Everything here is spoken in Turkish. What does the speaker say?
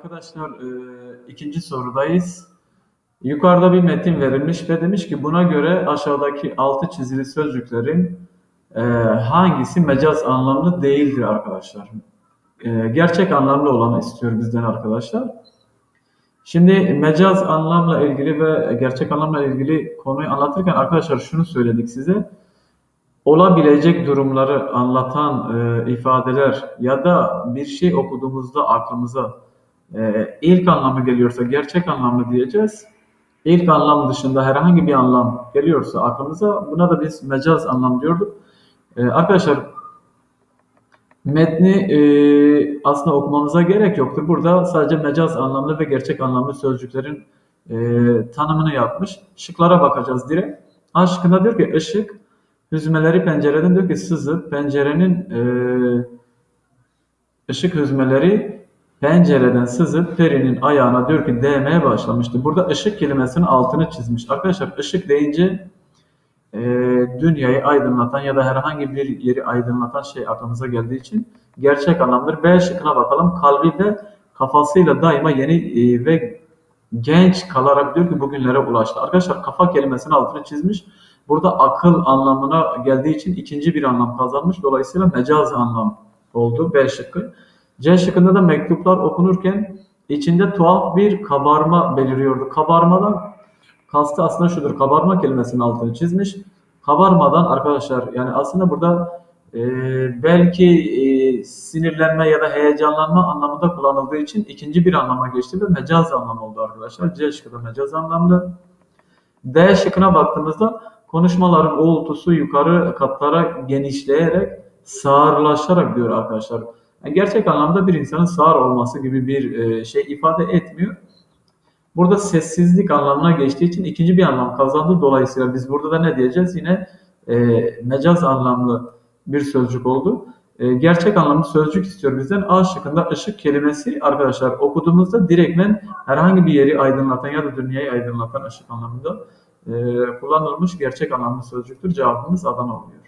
Arkadaşlar e, ikinci sorudayız. Yukarıda bir metin verilmiş ve demiş ki buna göre aşağıdaki altı çizili sözcüklerin e, hangisi mecaz anlamlı değildir arkadaşlar. E, gerçek anlamlı olanı istiyor bizden arkadaşlar. Şimdi mecaz anlamla ilgili ve gerçek anlamla ilgili konuyu anlatırken arkadaşlar şunu söyledik size. Olabilecek durumları anlatan e, ifadeler ya da bir şey okuduğumuzda aklımıza e, ilk anlamı geliyorsa gerçek anlamlı diyeceğiz. İlk anlam dışında herhangi bir anlam geliyorsa aklımıza buna da biz mecaz anlam diyorduk. E, arkadaşlar metni e, aslında okumamıza gerek yoktur. Burada sadece mecaz anlamlı ve gerçek anlamlı sözcüklerin e, tanımını yapmış. Şıklara bakacağız direkt. A şıkkında diyor ki ışık hüzmeleri pencereden diyor ki sızıp pencerenin e, ışık hüzmeleri pencereden sızıp perinin ayağına ki değmeye başlamıştı. Burada ışık kelimesinin altını çizmiş. Arkadaşlar ışık deyince e, dünyayı aydınlatan ya da herhangi bir yeri aydınlatan şey aklımıza geldiği için gerçek anlamdır. B şıkkına bakalım. Kalbi ve kafasıyla daima yeni e, ve genç kalarak diyor ki bugünlere ulaştı. Arkadaşlar kafa kelimesinin altını çizmiş. Burada akıl anlamına geldiği için ikinci bir anlam kazanmış. Dolayısıyla mecaz anlam oldu B şıkkı. C şıkkında da mektuplar okunurken içinde tuhaf bir kabarma beliriyordu. Kabarmadan kastı aslında şudur. Kabarma kelimesinin altını çizmiş. Kabarmadan arkadaşlar yani aslında burada e, belki e, sinirlenme ya da heyecanlanma anlamında kullanıldığı için ikinci bir anlama geçti ve mecaz anlamı oldu arkadaşlar. C şıkkı mecaz anlamlı. D şıkkına baktığımızda konuşmaların uğultusu yukarı katlara genişleyerek sağırlaşarak diyor arkadaşlar. Yani gerçek anlamda bir insanın sağır olması gibi bir e, şey ifade etmiyor. Burada sessizlik anlamına geçtiği için ikinci bir anlam kazandı. Dolayısıyla biz burada da ne diyeceğiz? Yine e, mecaz anlamlı bir sözcük oldu. E, gerçek anlamlı sözcük istiyor bizden. A şıkkında ışık kelimesi arkadaşlar okuduğumuzda direktmen herhangi bir yeri aydınlatan ya da dünyayı aydınlatan ışık anlamında e, kullanılmış gerçek anlamlı sözcüktür. Cevabımız Adana oluyor.